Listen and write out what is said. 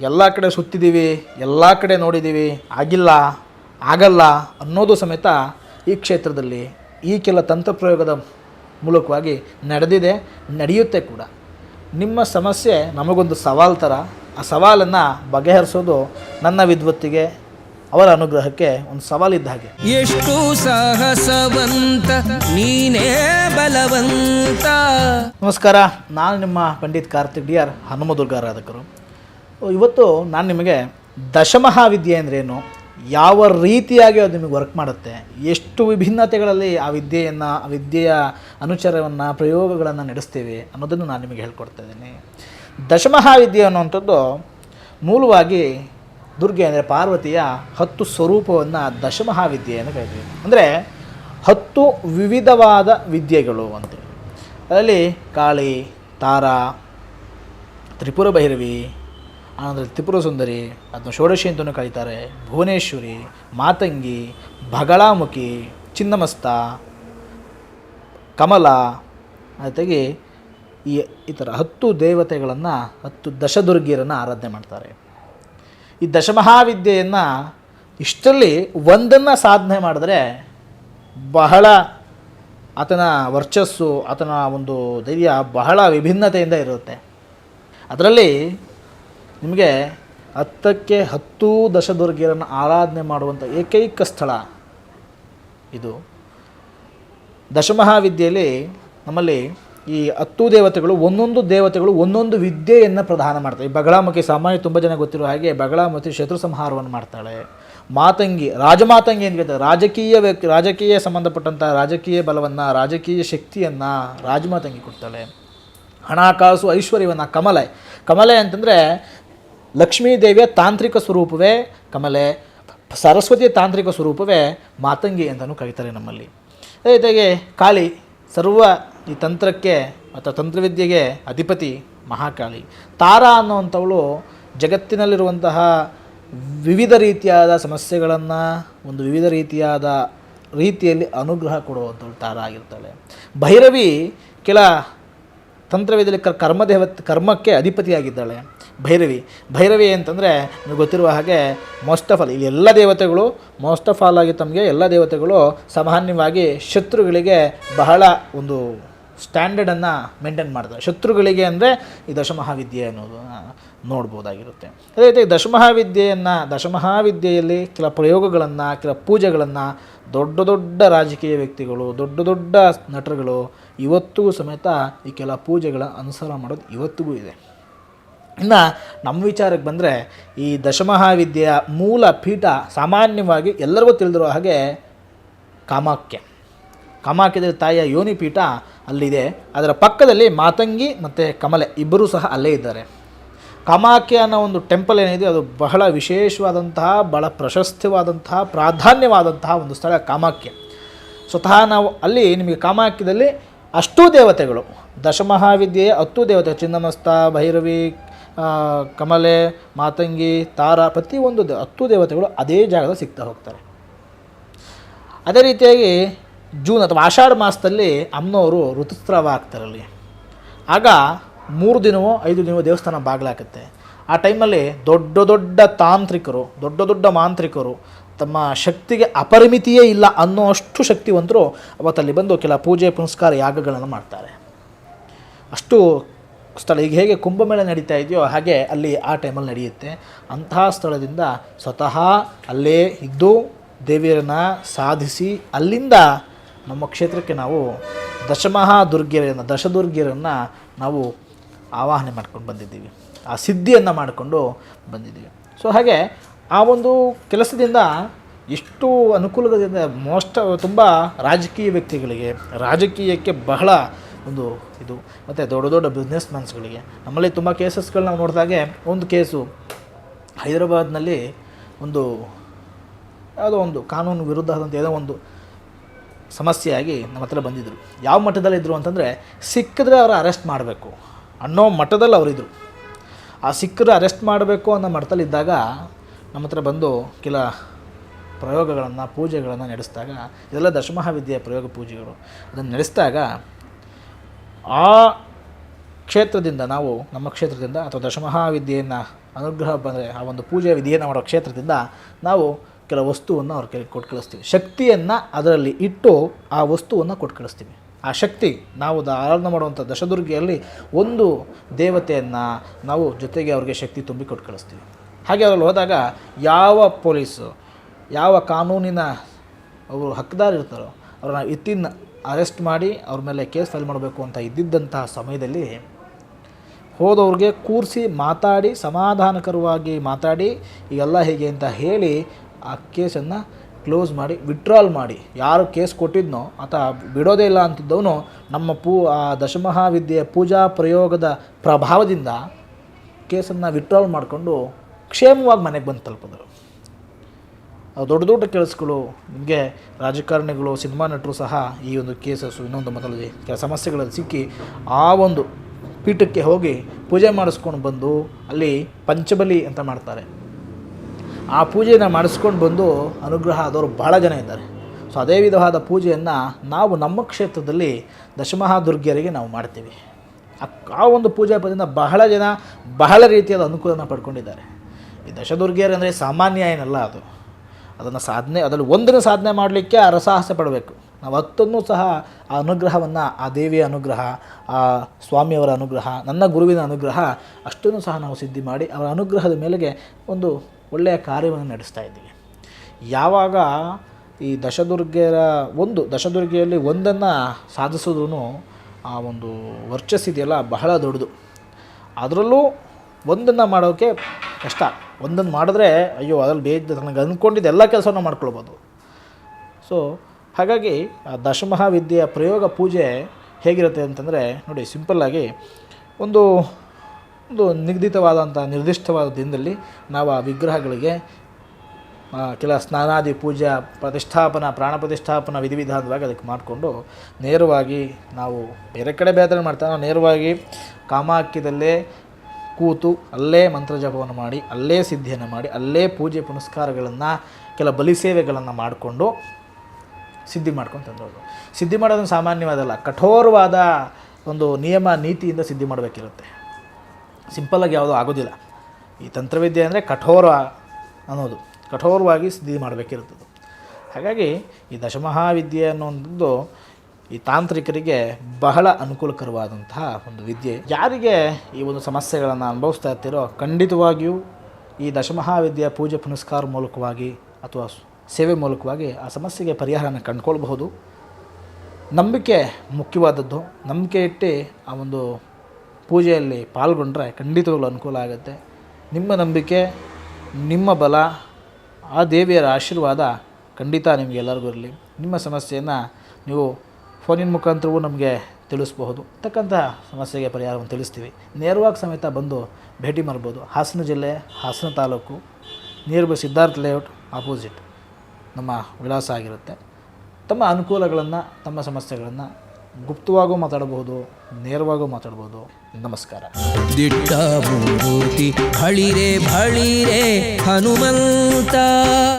ಎಲ್ಲ ಕಡೆ ಸುತ್ತಿದ್ದೀವಿ ಎಲ್ಲ ಕಡೆ ನೋಡಿದ್ದೀವಿ ಆಗಿಲ್ಲ ಆಗಲ್ಲ ಅನ್ನೋದು ಸಮೇತ ಈ ಕ್ಷೇತ್ರದಲ್ಲಿ ಈ ಕೆಲ ತಂತ್ರಪ್ರಯೋಗದ ಮೂಲಕವಾಗಿ ನಡೆದಿದೆ ನಡೆಯುತ್ತೆ ಕೂಡ. ನಿಮ್ಮ ಸಮಸ್ಯೆ ನಮಗೊಂದು ಸವಾಲು ಥರ ಆ ಸವಾಲನ್ನು ಬಗೆಹರಿಸೋದು ನನ್ನ ವಿದ್ವತ್ತಿಗೆ ಅವರ ಅನುಗ್ರಹಕ್ಕೆ ಒಂದು ಸವಾಲಿದ್ದ ಹಾಗೆ. ಎಷ್ಟು ಸಾಹಸವಂತ ನೀನೇ ಬಲವಂತ. ನಮಸ್ಕಾರ ನಾನು ನಿಮ್ಮ ಪಂಡಿತ್ ಕಾರ್ತಿಕ್ ಡಿ ಆರ್ ಹನುಮದುರ್ಗಾರಾಧಕರು ಇವತ್ತು ನಾನು ನಿಮಗೆ ದಶಮಹಾವಿದ್ಯೆ ಅಂದ್ರೇನು ಯಾವ ರೀತಿಯಾಗಿ ಅದು ನಿಮಗೆ ವರ್ಕ್ ಮಾಡುತ್ತೆ? ಎಷ್ಟು ವಿಭಿನ್ನತೆಗಳಲ್ಲಿ ಆ ವಿದ್ಯೆಯನ್ನು, ಆ ವಿದ್ಯೆಯ ಅನುಚರವನ್ನು, ಪ್ರಯೋಗಗಳನ್ನು ನಡೆಸ್ತೀವಿ ಅನ್ನೋದನ್ನು ನಾನು ನಿಮಗೆ ಹೇಳ್ಕೊಡ್ತಾ ಇದ್ದೀನಿ. ದಶಮಹಾವಿದ್ಯೆ ಅನ್ನುವಂಥದ್ದು ಮೂಲವಾಗಿ ದುರ್ಗೆ ಅಂದರೆ ಪಾರ್ವತಿಯ ಹತ್ತು ಸ್ವರೂಪವನ್ನು ದಶಮಹಾವಿದ್ಯೆ ಅಂತ ಕರಿತೀವಿ. ಅಂದರೆ ಹತ್ತು ವಿವಿಧವಾದ ವಿದ್ಯೆಗಳು ಅಂತೇಳಿ ಅದರಲ್ಲಿ ಕಾಳಿ, ತಾರಾ, ತ್ರಿಪುರ ಭೈರವಿ ಆನಂತರ ತ್ರಿಪುರ ಸುಂದರಿ, ಅದನ್ನು ಷೋಡಶಿ ಅಂತಲೂ ಕರೀತಾರೆ. ಭುವನೇಶ್ವರಿ, ಮಾತಂಗಿ ಬಗಳಾಮುಖಿ ಚಿನ್ನಮಸ್ತ, ಕಮಲ, ಜೊತೆಗೆ ಈ ಈ ಥರ ಹತ್ತು ದೇವತೆಗಳನ್ನು, ಹತ್ತು ದಶದುರ್ಗಿಯರನ್ನು ಆರಾಧನೆ ಮಾಡ್ತಾರೆ. ಈ ದಶಮಹಾವಿದ್ಯೆಯನ್ನು ಇಷ್ಟರಲ್ಲಿ ಒಂದನ್ನು ಸಾಧನೆ ಮಾಡಿದ್ರೆ ಬಹಳ ಆತನ ವರ್ಚಸ್ಸು, ಆತನ ಒಂದು ಧೈರ್ಯ ಬಹಳ ವಿಭಿನ್ನತೆಯಿಂದ ಇರುತ್ತೆ. ಅದರಲ್ಲಿ ನಿಮಗೆ ಹತ್ತಕ್ಕೆ ಹತ್ತು ದಶದುರ್ಗಿಯರನ್ನು ಆರಾಧನೆ ಮಾಡುವಂಥ ಏಕೈಕ ಸ್ಥಳ ಇದು. ದಶಮಹಾವಿದ್ಯೆಯಲ್ಲಿ ನಮ್ಮಲ್ಲಿ ಈ ಹತ್ತು ದೇವತೆಗಳು, ಒಂದೊಂದು ದೇವತೆಗಳು ಒಂದೊಂದು ವಿದ್ಯೆಯನ್ನು ಪ್ರದಾನ ಮಾಡ್ತಾರೆ ಈ ಬಗಳಾಮುಖಿ ಸಾಮಾನ್ಯ ತುಂಬ ಜನ ಗೊತ್ತಿರೋ ಹಾಗೆ ಬಗಳಾಮುಖಿ ಶತ್ರು ಸಂಹಾರವನ್ನು ಮಾಡ್ತಾಳೆ. ಮಾತಂಗಿ, ರಾಜಮಾತಂಗಿ ಅಂತ ಕೇಳ್ತಾರೆ? ರಾಜಕೀಯ ವ್ಯಕ್ತಿ, ರಾಜಕೀಯ ಸಂಬಂಧಪಟ್ಟಂಥ ರಾಜಕೀಯ ಬಲವನ್ನು, ರಾಜಕೀಯ ಶಕ್ತಿಯನ್ನು ರಾಜಮಾತಂಗಿ ಕೊಡ್ತಾಳೆ. ಹಣಕಾಸು ಐಶ್ವರ್ಯವನ್ನು, ಕಮಲೆ. ಕಮಲೆ ಅಂತಂದರೆ ಲಕ್ಷ್ಮೀ ದೇವಿಯ ತಾಂತ್ರಿಕ ಸ್ವರೂಪವೇ ಕಮಲೆ, ಸರಸ್ವತಿಯ ತಾಂತ್ರಿಕ ಸ್ವರೂಪವೇ ಮಾತಂಗಿ ಅಂತಲೂ ಕರೀತಾರೆ ನಮ್ಮಲ್ಲಿ. ಅದೇ ರೀತಿಯಾಗಿ ಕಾಳಿ ಸರ್ವ ಈ ತಂತ್ರಕ್ಕೆ ಅಥವಾ ತಂತ್ರವಿದ್ಯೆಗೆ ಅಧಿಪತಿ ಮಹಾಕಾಳಿ. ತಾರಾ ಅನ್ನುವಂಥವಳು ಜಗತ್ತಿನಲ್ಲಿರುವಂತಹ ವಿವಿಧ ರೀತಿಯಾದ ಸಮಸ್ಯೆಗಳನ್ನು, ಒಂದು ವಿವಿಧ ರೀತಿಯಾದ ರೀತಿಯಲ್ಲಿ ಅನುಗ್ರಹ ಕೊಡುವಂಥವಳು ತಾರ ಆಗಿರ್ತಾಳೆ. ಭೈರವಿ ಕೆಲ ತಂತ್ರವಿದ್ಯೆಯಲ್ಲಿ ಕರ್ ಕರ್ಮದೇವ ಕರ್ಮಕ್ಕೆ ಅಧಿಪತಿಯಾಗಿದ್ದಾಳೆ. ಭೈರವಿ. ಭೈರವಿ ಅಂತಂದರೆ ನಿಮಗೆ ಗೊತ್ತಿರುವ ಹಾಗೆ ಮೋಸ್ಟ್ ಆಫ್ ಆಲ್ ಇಲ್ಲಿ ಎಲ್ಲ ದೇವತೆಗಳು ಮೋಸ್ಟ್ ಆಫ್ ಆಲ್ ಆಗಿ ತಮಗೆ ಎಲ್ಲ ದೇವತೆಗಳು ಸಾಮಾನ್ಯವಾಗಿ ಶತ್ರುಗಳಿಗೆ ಬಹಳ ಒಂದು ಸ್ಟ್ಯಾಂಡರ್ಡನ್ನು ಮೇಂಟೈನ್ ಮಾಡ್ತಾರೆ. ಶತ್ರುಗಳಿಗೆ ಅಂದರೆ ಈ ದಶಮಹಾವಿದ್ಯೆ ಅನ್ನೋದು ನೋಡ್ಬೋದಾಗಿರುತ್ತೆ. ಅದೇ ರೀತಿ ದಶಮಹಾವಿದ್ಯೆಯನ್ನು ದಶಮಹಾವಿದ್ಯೆಯಲ್ಲಿ ಕೆಲ ಪ್ರಯೋಗಗಳನ್ನು, ಕೆಲ ಪೂಜೆಗಳನ್ನು ದೊಡ್ಡ ದೊಡ್ಡ ರಾಜಕೀಯ ವ್ಯಕ್ತಿಗಳು, ದೊಡ್ಡ ದೊಡ್ಡ ನಟರುಗಳು ಇವತ್ತಿಗೂ ಸಮೇತ ಈ ಕೆಲ ಪೂಜೆಗಳ ಅನುಸರ ಮಾಡೋದು ಇವತ್ತಿಗೂ ಇದೆ. ಇನ್ನು ನಮ್ಮ ವಿಚಾರಕ್ಕೆ ಬಂದರೆ ಈ ದಶಮಹಾವಿದ್ಯೆಯ ಮೂಲ ಪೀಠ ಸಾಮಾನ್ಯವಾಗಿ ಎಲ್ಲರಿಗೂ ತಿಳಿದಿರೋ ಹಾಗೆ ಕಾಮಾಕ್ಯ ಕಾಮಾಕ್ಯದ ತಾಯಿಯ ಯೋನಿ ಪೀಠ ಅಲ್ಲಿದೆ. ಅದರ ಪಕ್ಕದಲ್ಲಿ ಮಾತಂಗಿ ಮತ್ತು ಕಮಲೆ ಇಬ್ಬರೂ ಸಹ ಅಲ್ಲೇ ಇದ್ದಾರೆ. ಕಾಮಾಕ್ಯ ಅನ್ನೋ ಒಂದು ಟೆಂಪಲ್ ಏನಿದೆ ಅದು ಬಹಳ ವಿಶೇಷವಾದಂತಹ, ಬಹಳ ಪ್ರಶಸ್ತವಾದಂತಹ, ಪ್ರಾಧಾನ್ಯವಾದಂತಹ ಒಂದು ಸ್ಥಳ ಕಾಮಾಕ್ಯ ಸ್ವತಃ ನಾವು ಅಲ್ಲಿ ನಿಮಗೆ ಕಾಮಾಕ್ಯದಲ್ಲಿ ಅಷ್ಟೂ ದೇವತೆಗಳು. ದಶಮಹಾವಿದ್ಯೆಯ ಹತ್ತು ದೇವತೆ ಚಿನ್ನಮಸ್ತ, ಭೈರವಿ ಕಮಲೆ, ಮಾತಂಗಿ, ತಾರ ಪ್ರತಿಯೊಂದು ಹತ್ತು ದೇವತೆಗಳು ಅದೇ ಜಾಗದಲ್ಲಿ ಸಿಗ್ತಾ ಹೋಗ್ತಾರೆ. ಅದೇ ರೀತಿಯಾಗಿ ಜೂನ್ ಅಥವಾ ಆಷಾಢ ಮಾಸದಲ್ಲಿ ಅಮ್ಮನವರು ಋತುಸ್ರಾವ ಆಗ್ತಾರಲ್ಲಿ ಆಗ ಮೂರು ದಿನವೋ ಐದು ದಿನವೋ ದೇವಸ್ಥಾನ ಬಾಗಿಲಾಕತ್ತೆ ಆ ಟೈಮಲ್ಲಿ ದೊಡ್ಡ ದೊಡ್ಡ ತಾಂತ್ರಿಕರು, ದೊಡ್ಡ ದೊಡ್ಡ ಮಾಂತ್ರಿಕರು ತಮ್ಮ ಶಕ್ತಿಗೆ ಅಪರಿಮಿತಿಯೇ ಇಲ್ಲ ಅನ್ನೋ ಅಷ್ಟು ಶಕ್ತಿವಂತರು ಅವತ್ತಲ್ಲಿ ಬಂದು ಕೆಲ ಪೂಜೆ ಪುನಸ್ಕಾರ ಯಾಗಗಳನ್ನು ಮಾಡ್ತಾರೆ. ಅಷ್ಟು ಸ್ಥಳ ಈಗ ಹೇಗೆ ಕುಂಭಮೇಳ ನಡೀತಾ ಇದೆಯೋ ಹಾಗೆ ಅಲ್ಲಿ ಆ ಟೈಮಲ್ಲಿ ನಡೆಯುತ್ತೆ. ಅಂತಹ ಸ್ಥಳದಿಂದ ಸ್ವತಃ ಅಲ್ಲೇ ಇದ್ದು ದೇವಿಯರನ್ನು ಸಾಧಿಸಿ ಅಲ್ಲಿಂದ ನಮ್ಮ ಕ್ಷೇತ್ರಕ್ಕೆ ನಾವು ದಶಮಹಾ ದುರ್ಗಿಯರನ್ನು ದಶದುರ್ಗಿಯರನ್ನು ನಾವು ಆವಾಹನೆ ಮಾಡ್ಕೊಂಡು ಬಂದಿದ್ದೀವಿ. ಆ ಸಿದ್ಧಿಯನ್ನು ಮಾಡಿಕೊಂಡು ಬಂದಿದ್ದೀವಿ. ಸೊ ಹಾಗೆ ಆ ಒಂದು ಕೆಲಸದಿಂದ ಎಷ್ಟು ಅನುಕೂಲದಿಂದ ಮೋಸ್ಟ್ ತುಂಬ ರಾಜಕೀಯ ವ್ಯಕ್ತಿಗಳಿಗೆ, ರಾಜಕೀಯಕ್ಕೆ ಬಹಳ ಒಂದು ಇದು ಮತ್ತು ದೊಡ್ಡ ದೊಡ್ಡ ಬಿಸ್ನೆಸ್ ಮ್ಯಾನ್ಸ್ಗಳಿಗೆ ನಮ್ಮಲ್ಲಿ ತುಂಬ ಕೇಸಸ್ಗಳು ನಾವು ನೋಡಿದಾಗೆ, ಒಂದು ಕೇಸು ಹೈದರಾಬಾದ್ನಲ್ಲಿ ಒಂದು ಯಾವುದೋ ಒಂದು ಕಾನೂನು ವಿರುದ್ಧ ಆದಂಥ ಏನೋ ಒಂದು ಸಮಸ್ಯೆಯಾಗಿ ನಮ್ಮ ಹತ್ರ ಬಂದಿದ್ದರು ಯಾವ ಮಟ್ಟದಲ್ಲಿದ್ದರು ಅಂತಂದರೆ, ಸಿಕ್ಕಿದ್ರೆ ಅವರ ಅರೆಸ್ಟ್ ಮಾಡಬೇಕು. ಅನ್ನೋ ಮಟ್ಟದಲ್ಲಿ ಅವರಿದ್ದರು ಆ ಸಿಕ್ಕರೆ ಅರೆಸ್ಟ್ ಮಾಡಬೇಕು ಅನ್ನೋ ಮಟ್ಟದಲ್ಲಿದ್ದಾಗ ನಮ್ಮ ಹತ್ರ ಬಂದು ಕೆಲ ಪ್ರಯೋಗಗಳನ್ನು, ಪೂಜೆಗಳನ್ನು ನಡೆಸಿದಾಗ, ಇದೆಲ್ಲ ದಶಮಹಾವಿದ್ಯೆಯ ಪ್ರಯೋಗ ಪೂಜೆಗಳು. ಅದನ್ನು ನಡೆಸಿದಾಗ ಆ ಕ್ಷೇತ್ರದಿಂದ ನಾವು, ನಮ್ಮ ಕ್ಷೇತ್ರದಿಂದ ಅಥವಾ ದಶಮಹಾವಿದ್ಯೆಯನ್ನು ಅನುಗ್ರಹ ಬಂದರೆ, ಆ ಒಂದು ಪೂಜೆ ವಿಧಿಯನ್ನು ಮಾಡೋ ಕ್ಷೇತ್ರದಿಂದ ನಾವು ಕೆಲವು ವಸ್ತುವನ್ನು ಅವ್ರ ಕೈಗೆ ಕೊಟ್ಟು ಕಳಿಸ್ತೀವಿ. ಶಕ್ತಿಯನ್ನು ಅದರಲ್ಲಿ ಇಟ್ಟು ಆ ವಸ್ತುವನ್ನು ಕೊಟ್ಟು ಕಳಿಸ್ತೀವಿ. ಆ ಶಕ್ತಿ ನಾವು ಆರಾಧನೆ ಮಾಡುವಂಥ ದಶದುರ್ಗಿಯಲ್ಲಿ ಒಂದು ದೇವತೆಯನ್ನು ನಾವು ಜೊತೆಗೆ ಅವ್ರಿಗೆ ಶಕ್ತಿ ತುಂಬಿ ಕೊಟ್ಟು ಕಳಿಸ್ತೀವಿ. ಹಾಗೆ ಅದರಲ್ಲಿ ಹೋದಾಗ ಯಾವ ಪೊಲೀಸು, ಯಾವ ಕಾನೂನಿನ ಅವರು ಹಕ್ಕದಾರ ಇರ್ತಾರೋ ಅವ್ರನ್ನ ಇತ್ತಿನ ಅರೆಸ್ಟ್ ಮಾಡಿ ಅವ್ರ ಮೇಲೆ ಕೇಸ್ ಫೈಲ್ ಮಾಡಬೇಕು ಅಂತ ಇದ್ದಿದ್ದಂತಹ ಸಮಯದಲ್ಲಿ ಹೋದವ್ರಿಗೆ ಕೂರಿಸಿ ಮಾತಾಡಿ, ಸಮಾಧಾನಕರವಾಗಿ ಮಾತಾಡಿ, ಈಗೆಲ್ಲ ಹೇಗೆ ಅಂತ ಹೇಳಿ ಆ ಕೇಸನ್ನು ಕ್ಲೋಸ್ ಮಾಡಿ ವಿಡ್ರಾಲ್ ಮಾಡಿ. ಯಾರು ಕೇಸ್ ಕೊಟ್ಟಿದ್ನೋ ಆತ ಬಿಡೋದೇ ಇಲ್ಲ ಅಂತಿದ್ದವನು ನಮ್ಮ ಪೂ, ಆ ದಶಮಹಾವಿದ್ಯೆಯ ಪೂಜಾ ಪ್ರಯೋಗದ ಪ್ರಭಾವದಿಂದ ಕೇಸನ್ನು ವಿಡ್ರಾಲ್ ಮಾಡಿಕೊಂಡು ಕ್ಷೇಮವಾಗಿ ಮನೆಗೆ ಬಂದು ತಲುಪಿದ್ರು. ದೊಡ್ಡ ದೊಡ್ಡ ಕೆಲಸಗಳು ನಿಮಗೆ ರಾಜಕಾರಣಿಗಳು, ಸಿನಿಮಾ ನಟರು ಸಹ ಈ ಒಂದು ಕೇಸಸ್ಸು ಇನ್ನೊಂದು ಮೊದಲಲ್ಲಿ ಕೆಲ ಸಮಸ್ಯೆಗಳಲ್ಲಿ ಸಿಕ್ಕಿ ಆ ಒಂದು ಪೀಠಕ್ಕೆ ಹೋಗಿ ಪೂಜೆ ಮಾಡಿಸ್ಕೊಂಡು ಬಂದು ಅಲ್ಲಿ ಪಂಚಬಲಿ ಅಂತ ಮಾಡ್ತಾರೆ. ಆ ಪೂಜೆಯನ್ನು ಮಾಡಿಸ್ಕೊಂಡು ಬಂದು ಅನುಗ್ರಹ ಆದವರು ಬಹಳ ಜನ ಇದ್ದಾರೆ. ಸೊ ಅದೇ ವಿಧವಾದ ಪೂಜೆಯನ್ನು ನಾವು ನಮ್ಮ ಕ್ಷೇತ್ರದಲ್ಲಿ ದಶಮಹಾದುರ್ಗಿಯರಿಗೆ ನಾವು ಮಾಡ್ತೀವಿ. ಆ- ಒಂದು ಪೂಜಾ ಪದದಿಂದ ಬಹಳ ಜನ ಬಹಳ ರೀತಿಯಾದ ಅನುಕೂಲನ ಪಡ್ಕೊಂಡಿದ್ದಾರೆ. ಈ ದಶದುರ್ಗಿಯರು ಅಂದರೆ ಸಾಮಾನ್ಯ ಏನಲ್ಲ ಅದು. ಅದನ್ನು ಸಾಧನೆ, ಅದರಲ್ಲಿ ಒಂದನ್ನು ಸಾಧನೆ ಮಾಡಲಿಕ್ಕೆ ಆ ರಸಾಹಸ ಪಡಬೇಕು. ನಾವು ಹತ್ತನ್ನು ಸಹ ಆ ಅನುಗ್ರಹವನ್ನು, ಆ ದೇವಿಯ ಅನುಗ್ರಹ, ಆ ಸ್ವಾಮಿಯವರ ಅನುಗ್ರಹ, ನನ್ನ ಗುರುವಿನ ಅನುಗ್ರಹ ಅಷ್ಟನ್ನು ಸಹ ನಾವು ಸಿದ್ಧಿ ಮಾಡಿ ಅವರ ಅನುಗ್ರಹದ ಮೇಲೆಗೆ ಒಂದು ಒಳ್ಳೆಯ ಕಾರ್ಯವನ್ನು ನಡೆಸ್ತಾ ಇದ್ದೀವಿ. ಯಾವಾಗ ಈ ದಶದುರ್ಗೆಯರ ಒಂದು, ದಶದುರ್ಗೆಯಲ್ಲಿ ಒಂದನ್ನು ಸಾಧಿಸೋದ್ರೂ ಆ ಒಂದು ವರ್ಚಸ್ಸಿದೆಯಲ್ಲ, ಬಹಳ ದೊಡ್ಡದು. ಅದರಲ್ಲೂ ಒಂದನ್ನು ಮಾಡೋಕ್ಕೆ ಕಷ್ಟ. ಒಂದನ್ನು ಮಾಡಿದ್ರೆ, ಅಯ್ಯೋ, ಅದ್ರಲ್ಲಿ ಬೇಜ ನನಗೆ ಅಂದ್ಕೊಂಡಿದ್ದು ಎಲ್ಲ ಕೆಲಸವನ್ನು ಮಾಡ್ಕೊಳ್ಬೋದು. ಸೊ ಹಾಗಾಗಿ ಆ ದಶಮಹಾವಿದ್ಯೆಯ ಪ್ರಯೋಗ ಪೂಜೆ ಹೇಗಿರುತ್ತೆ ಅಂತಂದರೆ, ನೋಡಿ ಸಿಂಪಲ್ಲಾಗಿ ಒಂದು ಒಂದು ನಿಗದಿತವಾದಂಥ, ನಿರ್ದಿಷ್ಟವಾದ ದಿನದಲ್ಲಿ ನಾವು ಆ ವಿಗ್ರಹಗಳಿಗೆ ಕೆಲ ಸ್ನಾನಾದಿ ಪೂಜಾ ಪ್ರತಿಷ್ಠಾಪನಾ, ಪ್ರಾಣ ಪ್ರತಿಷ್ಠಾಪನಾ ವಿಧಿವಿಧಾನವಾಗಿ ಅದಕ್ಕೆ ಮಾಡಿಕೊಂಡು ನೇರವಾಗಿ ನಾವು ಬೇರೆ ಕಡೆ ಬೇರೆ ಮಾಡ್ತಾರೆ ನಾವು ನೇರವಾಗಿ ಕಾಮಾಕ್ಯದಲ್ಲೇ ಕೂತು ಅಲ್ಲೇ ಮಂತ್ರ ಜಪವನ್ನು ಮಾಡಿ, ಅಲ್ಲೇ ಸಿದ್ಧಿಯನ್ನು ಮಾಡಿ, ಅಲ್ಲೇ ಪೂಜೆ ಪುನಸ್ಕಾರಗಳನ್ನು, ಕೆಲ ಬಲಿ ಸೇವೆಗಳನ್ನು ಮಾಡಿಕೊಂಡು ಸಿದ್ಧಿ ಮಾಡ್ಕೊಂಡು ತಂದವರು. ಸಿದ್ಧಿ ಮಾಡೋದನ್ನು ಸಾಮಾನ್ಯವಾದಲ್ಲ. ಕಠೋರವಾದ ಒಂದು ನಿಯಮ, ನೀತಿಯಿಂದ ಸಿದ್ಧಿ ಮಾಡಬೇಕಿರುತ್ತೆ. ಸಿಂಪಲ್ಲಾಗಿ ಯಾವುದೂ ಆಗೋದಿಲ್ಲ. ಈ ತಂತ್ರವಿದ್ಯೆ ಅಂದರೆ ಕಠೋರ ಅನ್ನೋದು. ಕಠೋರವಾಗಿ ಸಿದ್ಧಿ ಮಾಡಬೇಕಿರುತ್ತದೆ. ಹಾಗಾಗಿ ಈ ದಶಮಹಾವಿದ್ಯೆ ಅನ್ನುವಂಥದ್ದು ಈ ತಾಂತ್ರಿಕರಿಗೆ ಬಹಳ ಅನುಕೂಲಕರವಾದಂತಹ ಒಂದು ವಿದ್ಯೆ. ಯಾರಿಗೆ ಈ ಒಂದು ಸಮಸ್ಯೆಗಳನ್ನು ಅನುಭವಿಸ್ತಾ ಇರ್ತೀರೋ ಖಂಡಿತವಾಗಿಯೂ ಈ ದಶಮಹಾವಿದ್ಯೆಯ ಪೂಜೆ ಪುನಸ್ಕಾರ ಮೂಲಕವಾಗಿ ಅಥವಾ ಸೇವೆ ಮೂಲಕವಾಗಿ ಆ ಸಮಸ್ಯೆಗೆ ಪರಿಹಾರನ ಕಂಡುಕೊಳ್ಬಹುದು. ನಂಬಿಕೆ ಮುಖ್ಯವಾದದ್ದು. ನಂಬಿಕೆ ಇಟ್ಟು ಆ ಒಂದು ಪೂಜೆಯಲ್ಲಿ ಪಾಲ್ಗೊಂಡ್ರೆ ಖಂಡಿತವಾಗ್ಲೂ ಅನುಕೂಲ ಆಗುತ್ತೆ. ನಿಮ್ಮ ನಂಬಿಕೆ, ನಿಮ್ಮ ಬಲ, ಆ ದೇವಿಯರ ಆಶೀರ್ವಾದ ಖಂಡಿತ ನಿಮಗೆ ಎಲ್ಲರಿಗೂ ಇರಲಿ. ನಿಮ್ಮ ಸಮಸ್ಯೆಯನ್ನು ನೀವು ಫೋನಿನ ಮುಖಾಂತರವೂ ನಮಗೆ ತಿಳಿಸ್ಬಹುದು. ತಕ್ಕಂಥ ಸಮಸ್ಯೆಗೆ ಪರಿಹಾರವನ್ನು ತಿಳಿಸ್ತೀವಿ. ನೇರವಾಗಿ ಸಮೇತ ಬಂದು ಭೇಟಿ ಮಾಡ್ಬೋದು. ಹಾಸನ ಜಿಲ್ಲೆ, Hassan taluk near by Siddhartha layout opposite ನಮ್ಮ ವಿಳಾಸ ಆಗಿರುತ್ತೆ. ತಮ್ಮ ಅನುಕೂಲಗಳನ್ನು, ತಮ್ಮ ಸಮಸ್ಯೆಗಳನ್ನು ಗುಪ್ತವಾಗೂ ಮಾತಾಡಬಹುದು ನೇರವಾಗೂ ಮಾತಾಡ್ಬೋದು. ನಮಸ್ಕಾರ. ದಿಟ್ಟ ಹಳಿರೆ ಹನುಮಂತ.